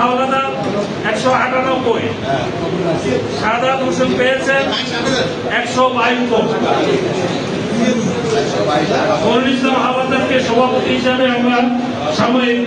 হাওলাদার একশো আটানব্বই। সাদাত হোসেন পেয়েছেন একশো বাইশ মনির ইসলাম হাওলাদারকে সভাপতি হিসাবে আমরা সাময়িক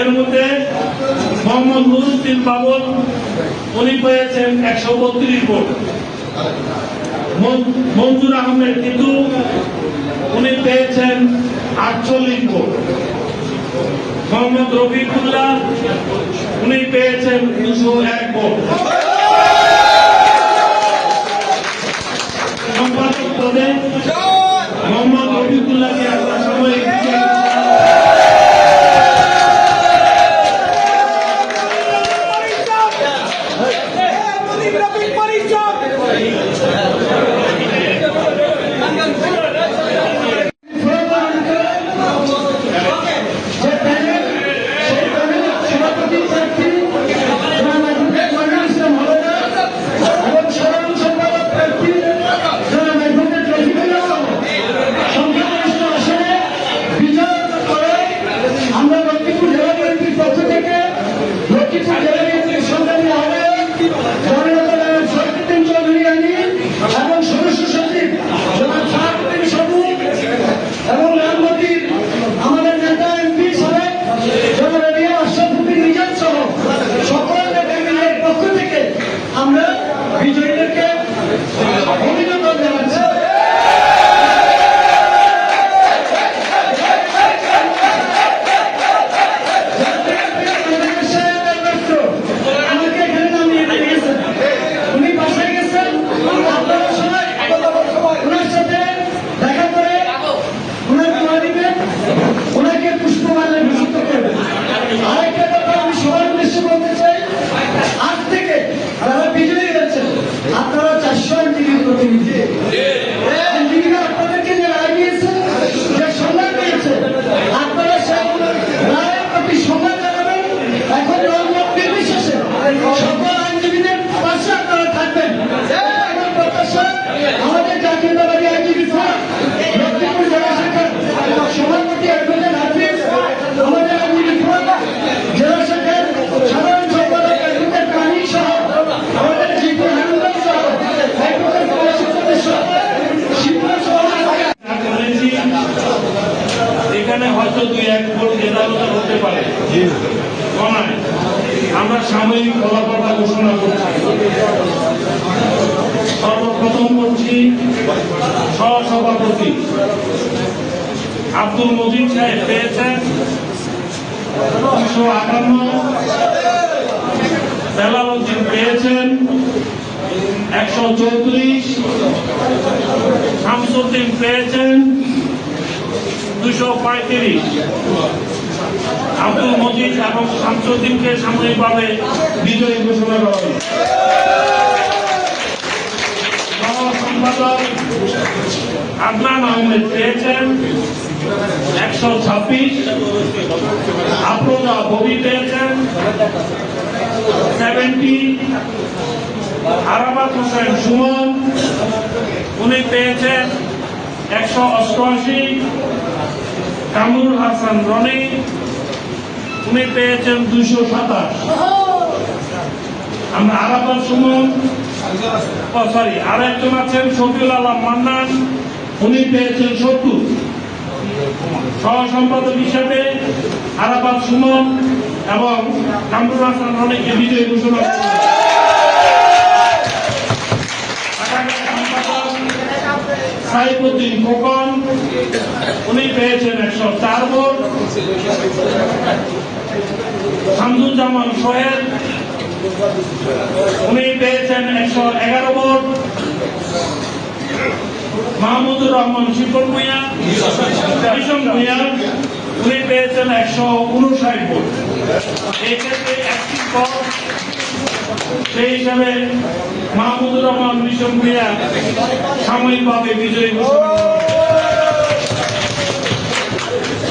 এর মধ্যে মোহাম্মদ নুরুদ্দিন বাবুল উনি পেয়েছেন একশো বত্রিশ ভোট। মঞ্জুর আহমেদ টিটু উনি পেয়েছেন আটচল্লিশ ভোট। মোহাম্মদ রফিকুল্লাহ, উনি পেয়েছেন দুশো এক ভোট। assured হয়তো দুই এক ভোট এদালতে হতে পারে। গণায় আমরা সাময়িক ফলাফলটা ঘোষণা করছি। সর্বপ্রথম করছি সহসভাপতি। আব্দুল মজিদ সাহেব পেয়েছেন দুশো আটান্ন। বেলাল উদ্দিন পেয়েছেন একশো চৌত্রিশ। শামসুদ্দিন পেয়েছেন দুশো পঁয়ত্রিশ। আব্দুল মজিদ এবং শামসুদ্দিনকে সাময়িকভাবে বিজয়ী ঘোষণা করা সম্পাদক আদনান পেয়েছেন একশো ছাব্বিশ। আফরোজা ববি পেয়েছেন সেভেন্টি। আরাবাত হোসেন সুমন, উনি পেয়েছেন একশো অষ্টআশি। কামরুল হাসান রনি উনি পেয়েছেন দুশো সাতাশ। আমরা আরাবাত সুমন সরি আর একজন আছেন শফিউল আলম মান্নান, উনি পেয়েছেন সত্তর। সহ সম্পাদক হিসেবে আরাবাদ সুমন এবং কামরুল হাসান রনিকে বিজয়ী ঘোষণা করেছেন। আগামী সম্পাদক সাইফুদ্দিন খোকন উনি পেয়েছেন একশো চার ভোট শামসুজ্জামান সোহেল, উনি পেয়েছেন একশো এগারো ভোট। মাহমুদুর রহমান শিকল ভূঁইয়া কৃষণ ভূঁইয়া, উনি পেয়েছেন একশো উনষাট ভোট। এই ক্ষেত্রে একটি পদ, সেই হিসাবে মাহমুদুর রহমান মিশন ভূঁইয়া সাময়িকভাবে বিজয়ী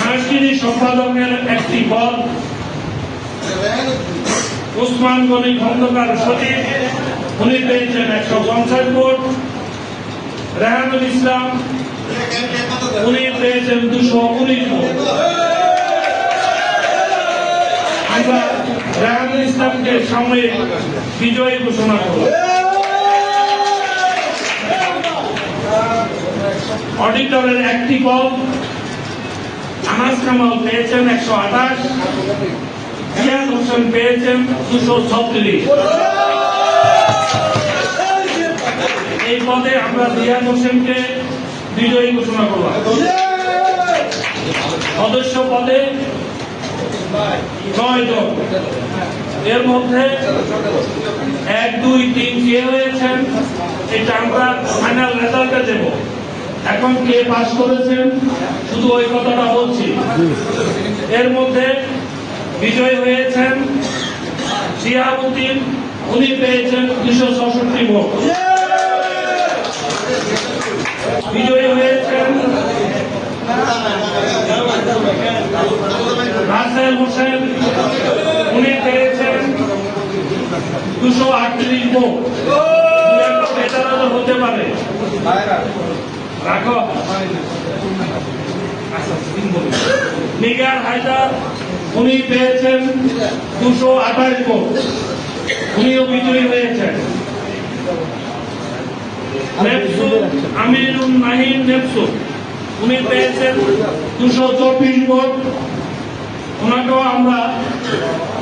সাংস্কৃতিক সম্পাদকের একটি পদ উসমান গনি খন্দকার সচিব, উনি পেয়েছেন একশো পঞ্চাশ ভোট। রেহানুল ইসলাম, উনি পেয়েছেন দুশো উনিশ ভোট। আমরা রেহানুল ইসলামকে সাময়িক বিজয়ী ঘোষণা করব। অডিটরের একটি পদ, আনাস কামাল পেয়েছেন একশো আঠাশ। জিয়াদ হোসেন পেয়েছেন দুশো ছত্রিশ এই পদে আমরা জিয়াদ হোসেনকে বিজয়ী ঘোষণা করলাম। সদস্য পদে ছয় জন। এর মধ্যে এক, দুই, তিন কে হয়েছেন এটা আমরা ফাইনাল রেজাল্টে দেব। এখন কে পাস করেছেন, শুধু ওই কথাটা বলছি। এর মধ্যে বিজয় হয়েছেন শিয়াবুদ্দিন উনি পেয়েছেন দুশো ছষট্টি ভোট। বিজয়ী হয়েছেন রাসেল হোসেন, উনি পেয়েছেন দুশো আটত্রিশ ভোট। হতে পারে। রাখো। নিগার হায়দার উনি পেয়েছেন দুশো আঠাশ ভোট। উনিও বিজয়ী হয়েছেন। আমিরুল নাহিম উনি পেয়েছেন ওনাকেও আমরা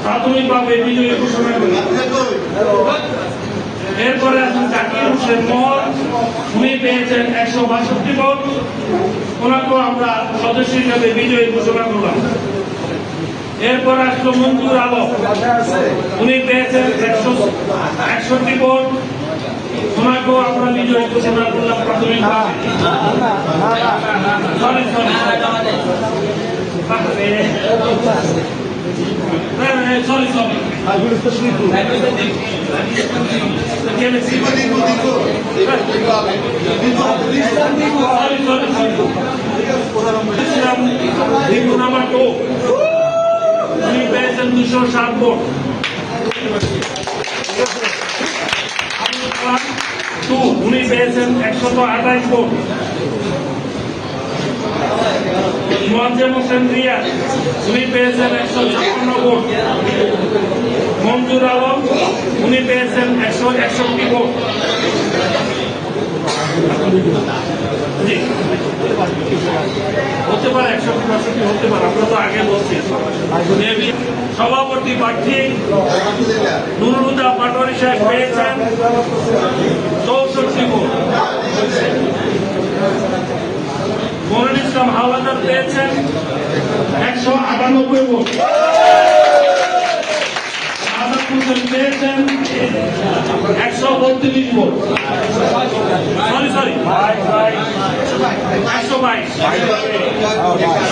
প্রাথমিকভাবে বিজয়ী ঘোষণা করি। এরপরে আছেন জাকির হোসেন মোহন, উনি পেয়েছেন একশো বাষট্টি ভোট। ওনাকেও আমরা সদস্য হিসাবে বিজয়ী ঘোষণা করলাম। এরপর আসলো মঞ্জুর আলম। উনি পেয়েছেন একশো একষট্টি ভোট। আমরা sorry sorry sorry Hindu number two উনি দুশো সাত ভোট টু উনি পেয়েছেন একশত আঠাশ ভোট মোয়াজ্জেম হোসেন রিয়াজ উনি পেয়েছেন একশো ছাপ্পান্ন ভোট মঞ্জুর আলম উনি পেয়েছেন একশো একষট্টি ভোট। হতে পারে একষট্টি বাষট্টি হতে পারে। আমরা তো আগে বলছি। সভাপতি প্রার্থী নুরুল হুদা পাটোয়ারি সাহেব পেয়েছেন চৌষট্টি ভোট। মনির ইসলাম হাওলাদার পেয়েছেন একশো আটানব্বই ভোট। পেয়েছেন একশো বত্রিশ ভোট সরি সরি একশো বাইশ